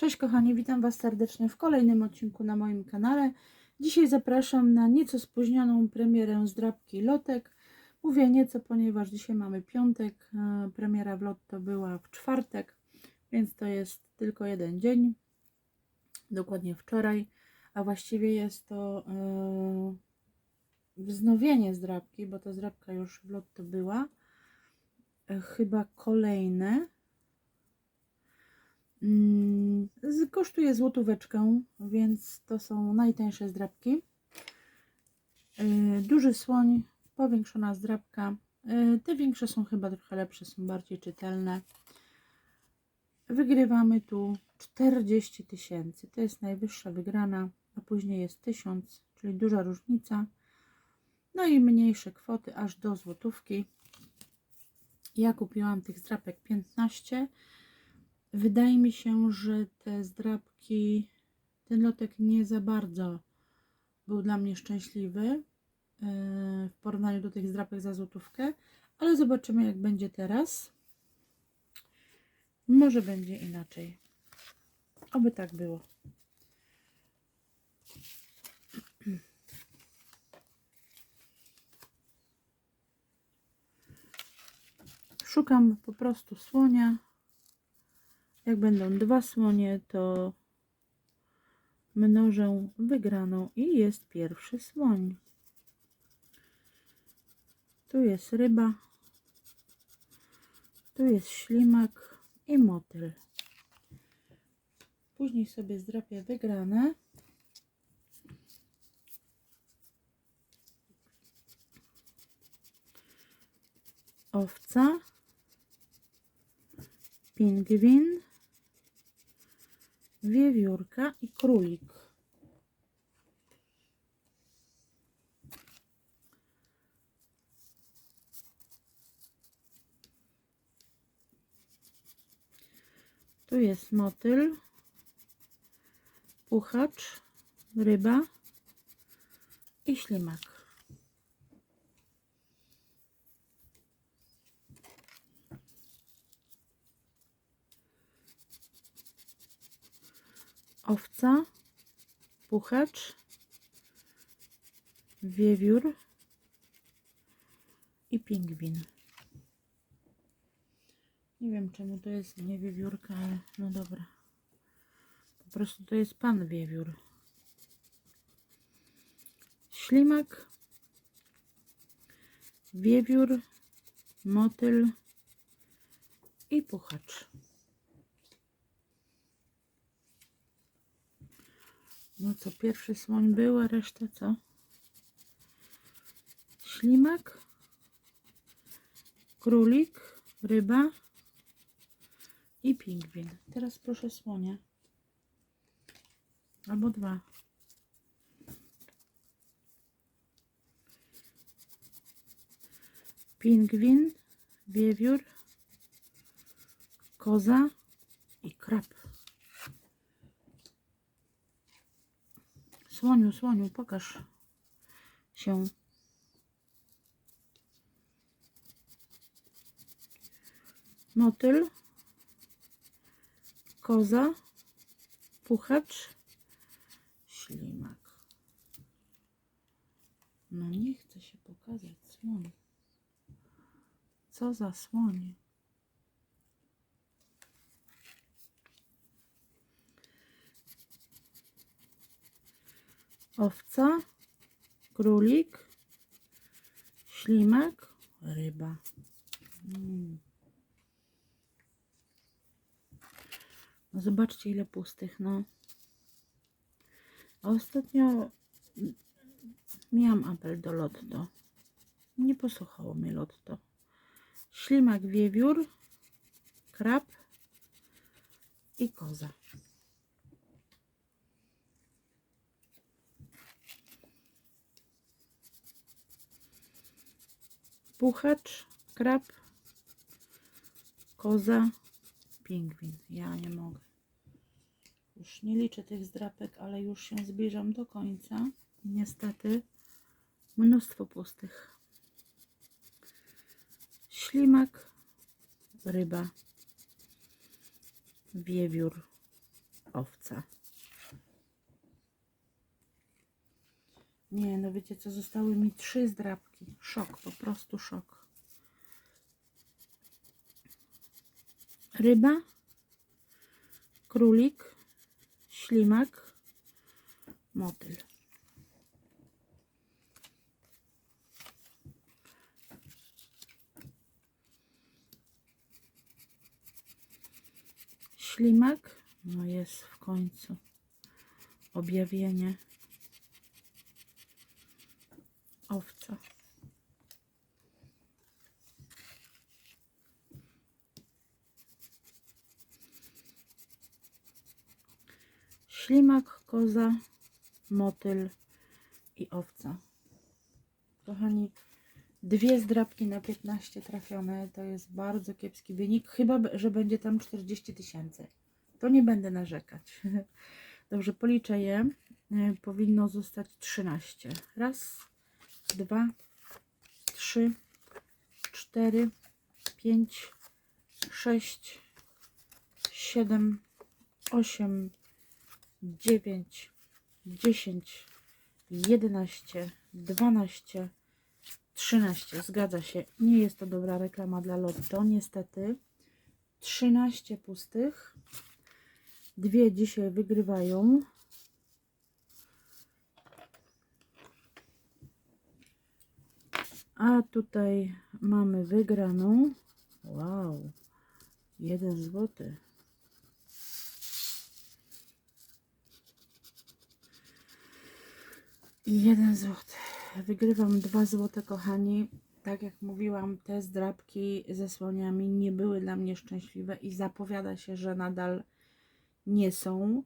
Cześć kochani, witam Was serdecznie w kolejnym odcinku na moim kanale. Dzisiaj zapraszam na nieco spóźnioną premierę zdrabki Lotek. Mówię nieco, ponieważ dzisiaj mamy piątek, e, premiera w Lotto była w czwartek, więc to jest tylko jeden dzień, dokładnie wczoraj, a właściwie jest to e, wznowienie zdrabki, bo ta zdrabka już w Lotto była. E, Chyba kolejne. Mm, z- Kosztuje złotóweczkę, więc to są najtańsze zdrabki. Yy, Duży słoń, powiększona zdrabka. Yy, Te większe są chyba trochę lepsze, są bardziej czytelne. Wygrywamy tu 40 tysięcy. To jest najwyższa wygrana, a później jest 1000, czyli duża różnica. No i mniejsze kwoty aż do złotówki. Ja kupiłam tych zdrapek 15. Wydaje mi się, że te zdrabki, ten lotek nie za bardzo był dla mnie szczęśliwy yy, w porównaniu do tych zdrapek za złotówkę, ale zobaczymy jak będzie teraz. Może będzie inaczej. Oby tak było. Szukam po prostu słonia. Jak będą dwa słonie, to mnożę wygraną i jest pierwszy słoń. Tu jest ryba, tu jest ślimak i motyl. Później sobie zdrapię wygrane. Owca, pingwin, wiewiórka i królik. Tu jest motyl, puchacz, ryba i ślimak. Owca, puchacz, wiewiór i pingwin. Nie wiem czemu to jest nie wiewiórka, ale no dobra. Po prostu to jest pan wiewiór. Ślimak, wiewiór, motyl i puchacz. No co, pierwszy słoń był, a reszta co? Ślimak, królik, ryba i pingwin. Teraz proszę słonia. Albo dwa. Pingwin, wiewiór, koza i krab. Słoniu, słoniu, pokaż się. Motyl, koza, puchacz, ślimak. No nie chce się pokazać słoń. Co za słoń? Owca, królik, ślimak, ryba. Mm. No zobaczcie ile pustych, no. A ostatnio miałam apel do lotto. Nie posłuchało mnie lotto. Ślimak, wiewiór, krab i koza. Puchacz, krab, koza, pingwin. Ja nie mogę. Już nie liczę tych zdrapek, ale już się zbliżam do końca. Niestety mnóstwo pustych. Ślimak, ryba, wiewiór, owca. Nie, no wiecie co, zostały mi trzy zdrabki. Szok, po prostu szok. Ryba, królik, ślimak, motyl. Ślimak, no jest w końcu objawienie owca. Ślimak, koza, motyl i owca. Kochani, dwie zdrabki na 15 trafione to jest bardzo kiepski wynik. Chyba, że będzie tam 40 tysięcy. To nie będę narzekać. Dobrze, policzę je. E, Powinno zostać 13. Raz, dwa, trzy, cztery, pięć, sześć, siedem, osiem, dziewięć, dziesięć, jedenaście, dwanaście, trzynaście. Zgadza się. Nie jest to dobra reklama dla Lotto, niestety. 13 pustych. Dwie dzisiaj wygrywają. A tutaj mamy wygraną. Wow. Jeden złoty. I jeden złoty. Wygrywam dwa złote, kochani. Tak jak mówiłam, te zdrabki ze słoniami nie były dla mnie szczęśliwe i zapowiada się, że nadal nie są,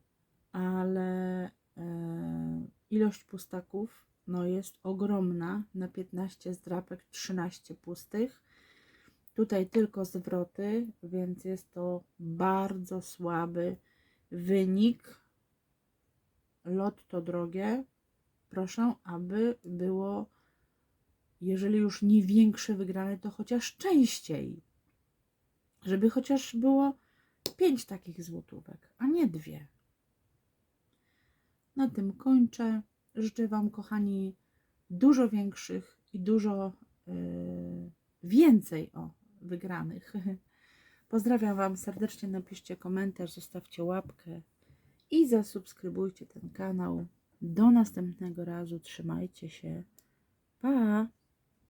ale e, ilość pustaków no jest ogromna. Na 15 zdrapek 13 pustych. Tutaj tylko zwroty, więc jest to bardzo słaby wynik. Lot to drogie. Proszę, aby było, jeżeli już nie większe wygrane, to chociaż częściej. Żeby chociaż było pięć takich złotówek, a nie dwie. Na tym kończę. Życzę Wam, kochani, dużo większych i dużo yy, więcej o wygranych. Pozdrawiam Wam serdecznie. Napiszcie komentarz, zostawcie łapkę i zasubskrybujcie ten kanał. Do następnego razu. Trzymajcie się. Pa!